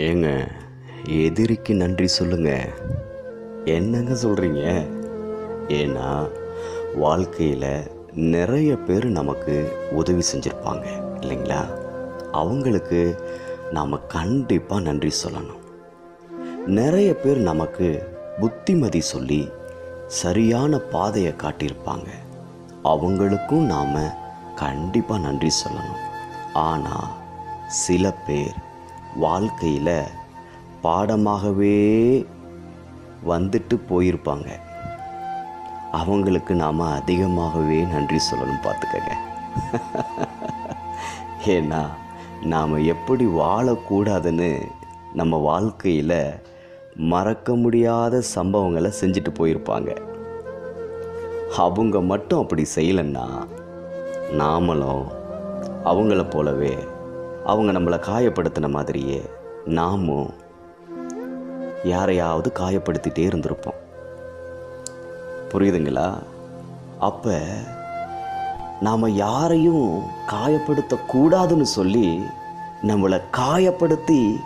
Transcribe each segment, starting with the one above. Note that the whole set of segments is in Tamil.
ஏங்க எதிரிக்கு நன்றி சொல்லுங்க. என்னங்க சொல்கிறீங்க ஏன்னா வாழ்க்கையில் நிறைய பேர் நமக்கு உதவி செஞ்சுருப்பாங்க இல்லைங்களா? அவங்களுக்கு நாம் கண்டிப்பாக நன்றி சொல்லணும். நிறைய பேர் நமக்கு புத்திமதி சொல்லி சரியான பாதையை காட்டியிருப்பாங்க. அவங்களுக்கும் நாம் கண்டிப்பாக நன்றி சொல்லணும். ஆனால் சில பேர் வாழ்க்கையில் பாடமாகவே வந்துட்டு போயிருப்பாங்க. அவங்களுக்கு நாம் அதிகமாகவே நன்றி சொல்லணும் பார்த்துக்கங்க. ஏன்னா நாம் எப்படி வாழக்கூடாதுன்னு நம்ம வாழ்க்கையில் மறக்க முடியாத சம்பவங்களை செஞ்சுட்டு போயிருப்பாங்க. அவங்க மட்டும் அப்படி செய்யலைன்னா நாமளும் அவங்கள போலவே அவங்க நம்மளை காயப்படுத்தின மாதிரியே நாமும் யாரையாவது காயப்படுத்திட்டே இருந்திருப்போம். புரியுதுங்களா? அப்போ நாம் யாரையும் காயப்படுத்தக்கூடாதுன்னு சொல்லி நம்மளை காயப்படுத்தி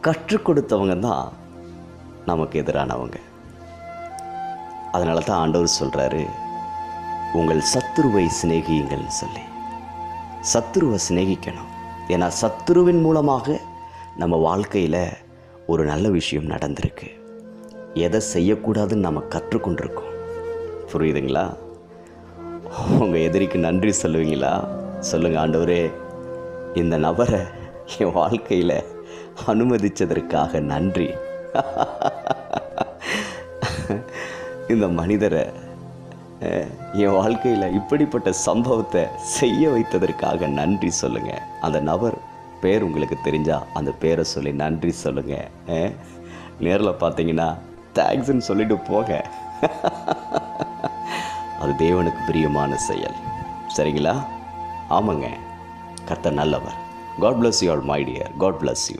கற்றுக் கொடுத்தவங்க தான் நமக்கு எதிரானவங்க. அதனால தான் ஆண்டவர் சொல்கிறாரு உங்கள் சத்துருவை சிநேகியுங்கள்னு சொல்லி. சத்துருவை சிநேகிக்கணும். ஏன்னா சத்துருவின் மூலமாக நம்ம வாழ்க்கையில் ஒரு நல்ல விஷயம் நடந்திருக்கு. எதை செய்யக்கூடாதுன்னு நம்ம கற்றுக்கொண்டிருக்கோம். புரியுதுங்களா? உங்கள் எதிரிக்கு நன்றி சொல்லுவீங்களா? சொல்லுங்கள் ஆண்டவரே இந்த நபரை என் வாழ்க்கையில் அனுமதித்ததற்காக நன்றி. இந்த மனிதரை என் வாழ்க்கையில் இப்படிப்பட்ட சம்பவத்தை செய்ய வைத்ததற்காக நன்றி சொல்லுங்கள் அந்த நபர் பேர் உங்களுக்கு தெரிஞ்சால் அந்த பேரை சொல்லி நன்றி சொல்லுங்கள் நேரில் பார்த்தீங்கன்னா தேங்க்ஸ்ன்னு சொல்லிட்டு போக அது தேவனுக்கு பிரியமான செயல். சரிங்களா? ஆமாங்க. கத்த நல்லவர். God bless you all my dear god bless you